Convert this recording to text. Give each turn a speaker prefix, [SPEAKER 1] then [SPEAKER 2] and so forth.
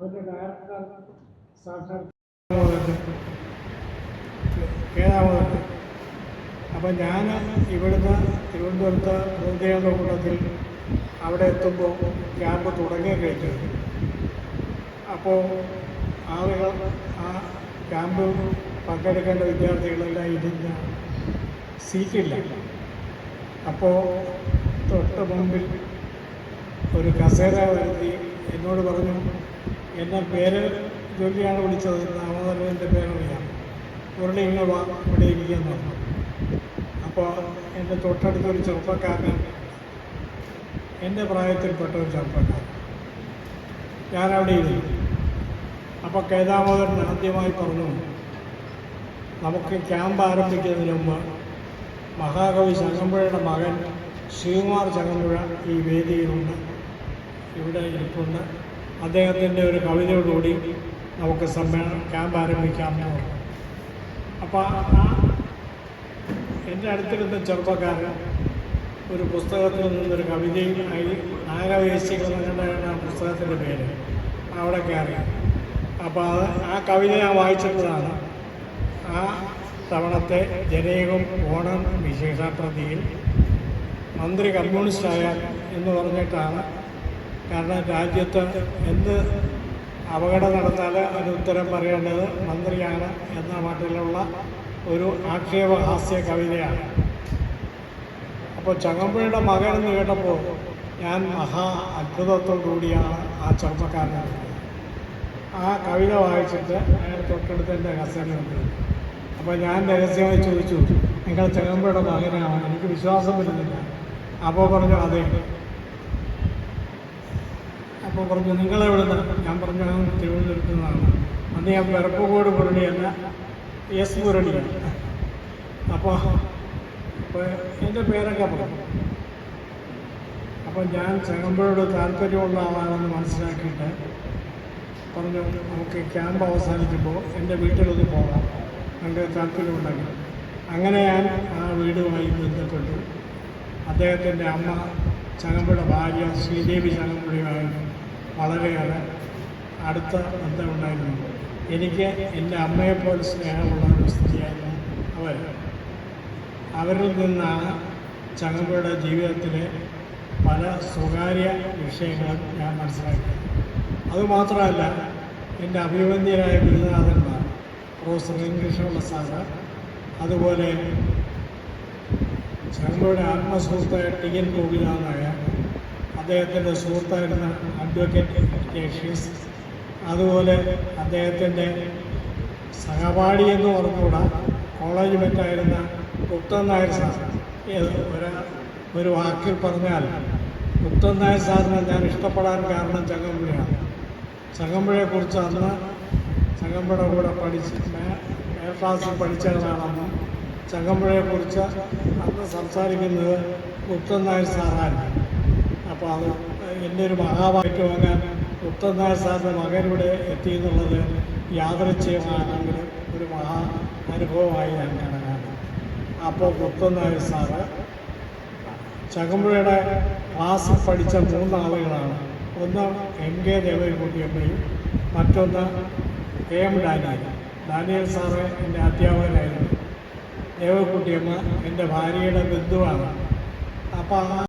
[SPEAKER 1] അവരുടെ ഡയറക്ടർ സാക്ഷാത് അപ്പം ഞാൻ ഇവിടുന്ന് തിരുവനന്തപുരത്ത് പ്രതിനിധികളുടെ അവിടെ എത്തുമ്പോൾ ക്യാമ്പ് തുടങ്ങിയ കഴിഞ്ഞത് അപ്പോൾ ആളുകൾ ആ ക്യാമ്പ് പങ്കെടുക്കേണ്ട വിദ്യാർത്ഥികളെല്ലാം ഇതിന് സീറ്റില്ല. അപ്പോൾ തൊട്ട് മുമ്പിൽ ഒരു കസേര വരുത്തി എന്നെ പേര് ജോലിയാണ് വിളിച്ചത്. നാമധർമ്മന്റെ പേരറിയാം മുരളി ഇങ്ങനെ വാ ഇവിടെ ഇരിക്കാൻ പറഞ്ഞു. അപ്പോൾ എന്റെ തൊട്ടടുത്ത ഒരു ചെറുപ്പക്കാരൻ എന്റെ പ്രായത്തിൽപ്പെട്ട ഒരു ചെറുപ്പക്കാരൻ. ഞാനവിടെ ഇരുന്നു അപ്പോൾ കേദാമോദരൻ ആദ്യമായി പറഞ്ഞു നമുക്ക് ക്യാമ്പ് ആരംഭിക്കുന്നതിന് മുമ്പ് മഹാകവി ചങ്ങമ്പുഴയുടെ മകൻ ശ്രീകുമാർ ചങ്ങമ്പുഴ ഈ വേദിയിലുണ്ട്. ഇവിടെ ഇരിപ്പുണ്ട്. അദ്ദേഹത്തിന്റെ ഒരു കവിതയോടുകൂടി നമുക്ക് സമ്മേളനം ക്യാമ്പ് ആരംഭിക്കാമെന്ന് പറഞ്ഞു. അപ്പോൾ ആ എന്റെ അടുത്തിരുന്ന ചെറുപ്പക്കാരൻ ഒരു പുസ്തകത്തിൽ നിന്നൊരു കവിതയും നാഗവേശികൾ എന്നുകൊണ്ടാണ് പുസ്തകത്തിന്റെ പേര്. അവിടെ കയറി. അപ്പോൾ അത് ആ കവിത ഞാൻ വായിച്ചിട്ടതാണ്. ആ തവണത്തെ ജനേകം ഓണം വിശേഷാപ്രതിയിൽ മന്ത്രി കമ്മ്യൂണിസ്റ്റായാൽ എന്ന് പറഞ്ഞിട്ടാണ് കാരണം രാജ്യത്ത് എന്ത് അപകടം നടന്നാൽ അതിന് ഉത്തരം പറയേണ്ടത് മന്ത്രിയാണ് എന്ന മട്ടിലുള്ള ഒരു ആക്ഷേപഹാസ്യ കവിതയാണ്. അപ്പോൾ ചങ്ങമ്പുഴയുടെ മകൻ എന്ന് കേട്ടപ്പോൾ ഞാൻ മഹാ അത്ഭുതത്തോടുകൂടിയാണ് ആ ചെറുപ്പക്കാരനെ ആ കവിത വായിച്ചിട്ട് അയാൾ തൊട്ടടുത്ത് എന്റെ കസേരയുണ്ട് അപ്പോൾ ഞാൻ രഹസ്യമായി ചോദിച്ചു നിങ്ങൾ ചങ്ങമ്പുഴയുടെ മകനാണ്? എനിക്ക് വിശ്വാസം വരുന്നില്ല. അപ്പോൾ പറഞ്ഞു അതെ. അപ്പോൾ പറഞ്ഞു നിങ്ങളെവിടുന്ന്? ഞാൻ പറഞ്ഞു ഞാൻ തിരുവനന്തപുരത്ത് നിന്നാണ്. അന്ന് ഞാൻ വെറപ്പുകോട് മുരളിയല്ല എസ് മുരളിയാണ്. അപ്പോൾ അപ്പോൾ എന്റെ പേരൊക്കെ പറഞ്ഞു. അപ്പോൾ ഞാൻ ചങ്ങമ്പുഴയോട് താല്പര്യമുള്ള ആളാണെന്ന് മനസ്സിലാക്കിയിട്ട് പറഞ്ഞു നമുക്ക് ക്യാമ്പ് അവസാനിക്കുമ്പോൾ എന്റെ വീട്ടിലൊന്ന് പോകാം. എന്റെ താല്പര്യമുണ്ടെങ്കിൽ. അങ്ങനെ ഞാൻ ആ വീടുമായി ബന്ധപ്പെട്ടു. അദ്ദേഹത്തിന്റെ അമ്മ ചങ്ങമ്പുഴ ഭാര്യ ശ്രീദേവി ചങ്ങമ്പുഴയുമായി വളരെയേറെ അടുത്ത ബന്ധമുണ്ടായിരുന്നു എനിക്ക് എന്റെ അമ്മയെപ്പോലെ സ്നേഹമുള്ള ഒരു സ്ത്രീയായിരുന്നു അവർ. അവരിൽ നിന്നാണ് ചങ്ങമ്പുഴയുടെ ജീവിതത്തിലെ പല സ്വകാര്യ വിഷയങ്ങളും ഞാൻ മനസ്സിലാക്കിയത്. അതുമാത്രമല്ല എന്റെ അഭിമന്യരായ ഗുരുനാഥന്മാർ പ്രൊഫസർ വെങ്കടേശ്വര സാറ് അതുപോലെ ചങ്ങമ്പുഴയുടെ ആത്മസുഹൃത്തായ ടി എൻ ഗോപിനാഥായ അദ്ദേഹത്തിന്റെ സുഹൃത്തായിരുന്ന അഡ്വക്കേറ്റ് കേഷീസ് അതുപോലെ അദ്ദേഹത്തിന്റെ സഹപാഠി എന്ന് പറഞ്ഞുകൂടാ കോളേജ് മെറ്റായിരുന്ന ഉത്തം നായർ സാർ. ഒരു ഒരു വാക്കിൽ പറഞ്ഞാൽ ഉത്തം നായർ സാറിനെ ഞാൻ ഇഷ്ടപ്പെടാൻ കാരണം ചങ്ങമ്പുഴയാണ്. ചങ്ങമ്പുഴയെക്കുറിച്ച് അന്ന് ചങ്ങമ്പുഴ കൂടെ പഠിച്ച് മേൽ ക്ലാസ്സിൽ പഠിച്ചവരാണെന്ന് ചങ്ങമ്പുഴയെക്കുറിച്ച് അന്ന് സംസാരിക്കുന്നത് ഉത്തം നായർ സാറാണ്. അപ്പോൾ അത് എന്റെ ഒരു മഹാഭാഗ്യം വാങ്ങാൻ ഉത്തം നായർ സാറിന്റെ മകൻ ഇവിടെ എത്തി എന്നുള്ളത് യാദൃച്ഛികമാണെങ്കിൽ ഒരു മഹാ അനുഭവമായി ഞാൻ കാണാനാണ് അപ്പോൾ ഉത്തം നായർ സാറ് ചങ്ങമ്പുഴയുടെ ക്ലാസ് പഠിച്ച മൂന്നാളുകളാണ്. ഒന്ന് എം കെ ദേവൻകുട്ടിയമ്മയും മറ്റൊന്ന് A M Daniel. Daniel sir എന്റെ അധ്യാപകനായിരുന്നു. ദേവക്കുട്ടിയമ്മ എന്റെ ഭാര്യയുടെ ബന്ധുവാണ്. അപ്പോൾ ആ